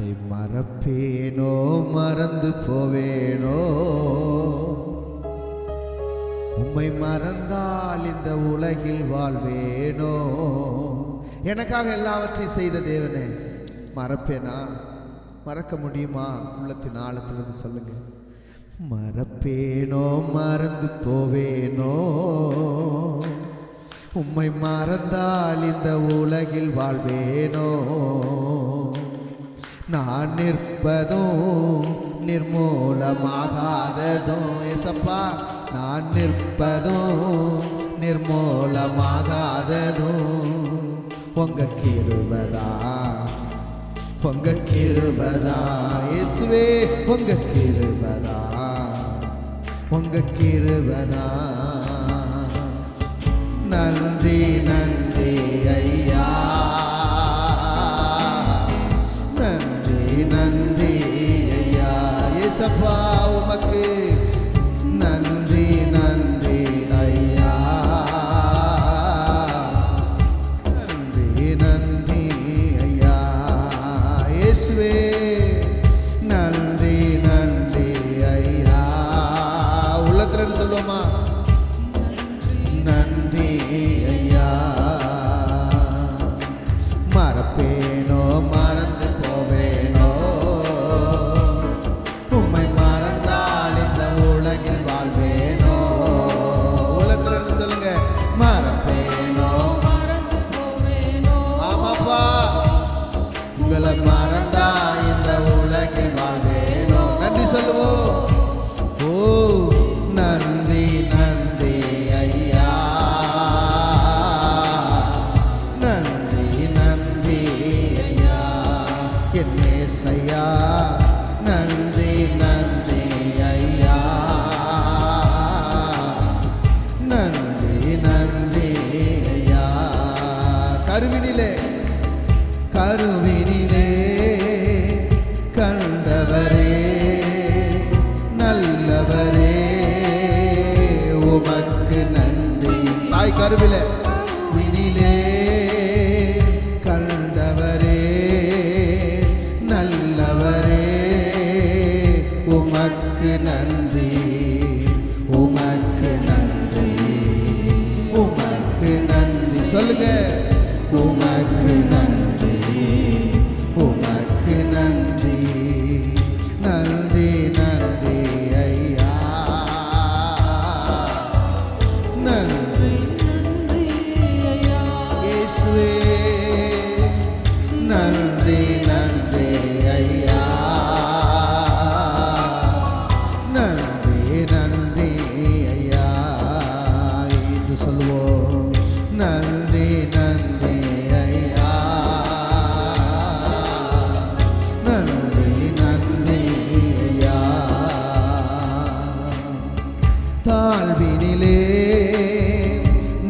அதை மறப்பேனோ? மறந்து போவேனோ? உம்மை மறந்தால் இந்த உலகில் வாழ்வேனோ? எனக்காக எல்லாவற்றையும் செய்த தேவனே மறப்பேனா? மறக்க முடியுமா? உள்ளத்தின் ஆழத்திலிருந்து சொல்லுங்க. மறப்பேனோ? மறந்து போவேனோ? உம்மை மறந்தால் இந்த உலகில் வாழ்வேனோ? நான் நிற்பதோ நிர்மூலமாகாததோ எசப்பா நான் நிற்பதோ நிர்மூலமாகாததோ உங்க கிருபதா உங்க கிருபதா. இயேசுவே உங்க கிருபதா உங்க கிருபதா. நன்றி நன்றி. கருவினிலே கருவினிலே சொல்வோம் நன்றி நன்றி ஐயா. நன்றி நன்றி ஐயா. தாழ்வினிலே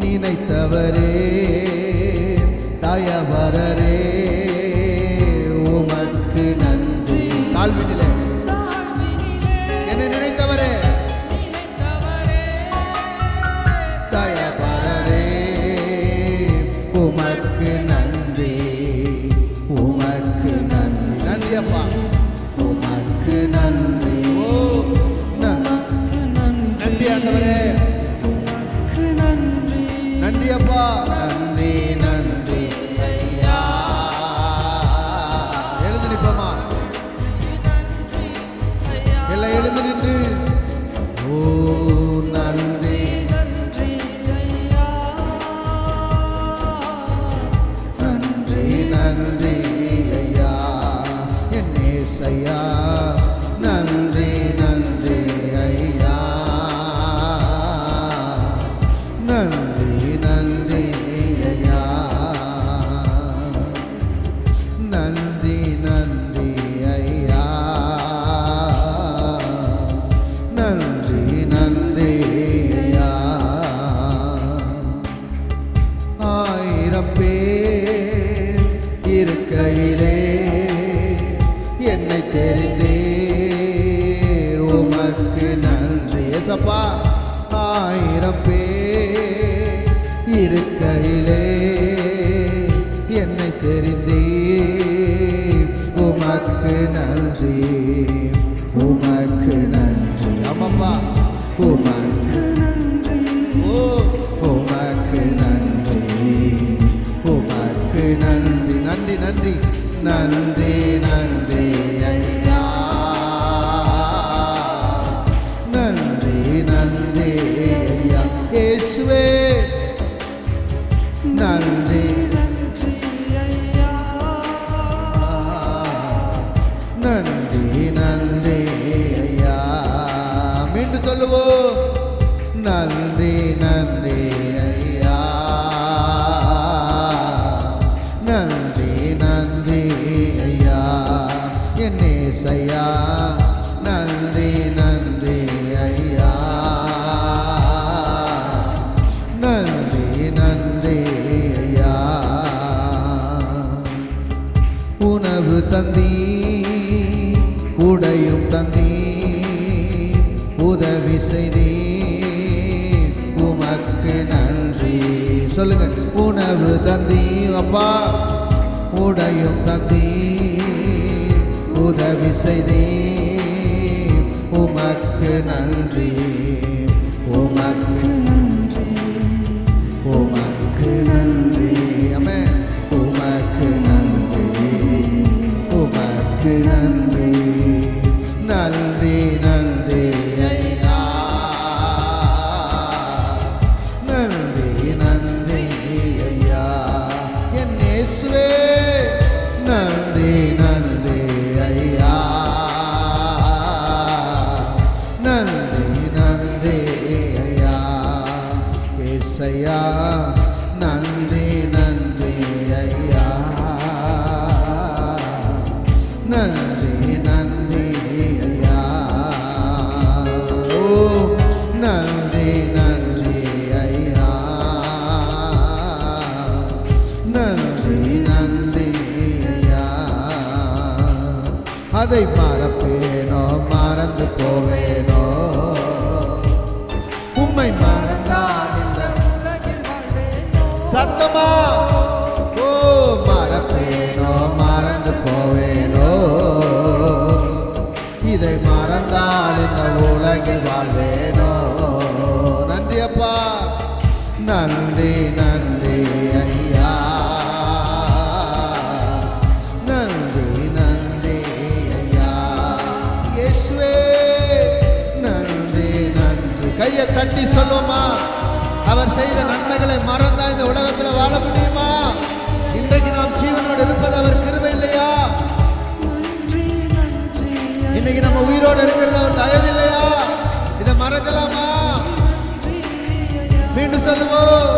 நினைத்தவரே தயவரரே. ile ஏசையா நன்றி நன்றி ஐயா. நன்றி நன்றி ஐயா. உணவு தந்தி உடையும் தந்தி உதவி செய்தி உமக்கு நன்றி. சொல்லுங்க. உணவு தந்தி அப்பா. உடையும் தந்தி உதவி செய்தே உமக்கு நன்றி. அதை மறப்பேனோ? மறந்து போவேனோ? உம்மை மறந்தால் இந்த உலகில் வாழ்வேனோ? சத்தமா? ஓ மறப்பேனோ? மறந்து போவேனோ? இதை மறந்தால் இந்த உலகில் வாழ்வேனோ? நன்றி அப்பா. நன்றி நன்றி. தட்டி சொல்லுமா அவர் செய்த நன்மைகளை மறந்தா இந்த உலகத்தில் வாழ முடியுமா? இன்றைக்கு நாம் ஜீவனோடு இருப்பது அவர் கிருபை இல்லையா? இன்னைக்கு நம்ம உயிரோடு இருக்கிறது அவர் தயவில்லையா இதை மறக்கலாமா? மீண்டும் சொல்லுவோம்.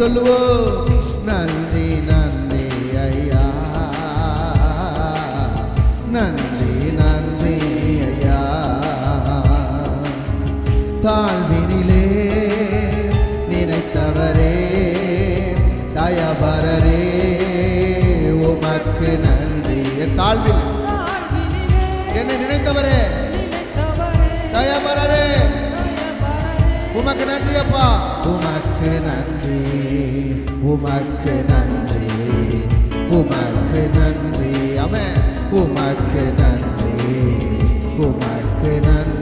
சொல்லுவோம். உமக்கு நன்றி அப்பா. உமக்கு நன்றி உமக்கு நன்றி உமக்கு நன்றி. அவன் உமக்கு நன்றி உமக்கு நன்றி.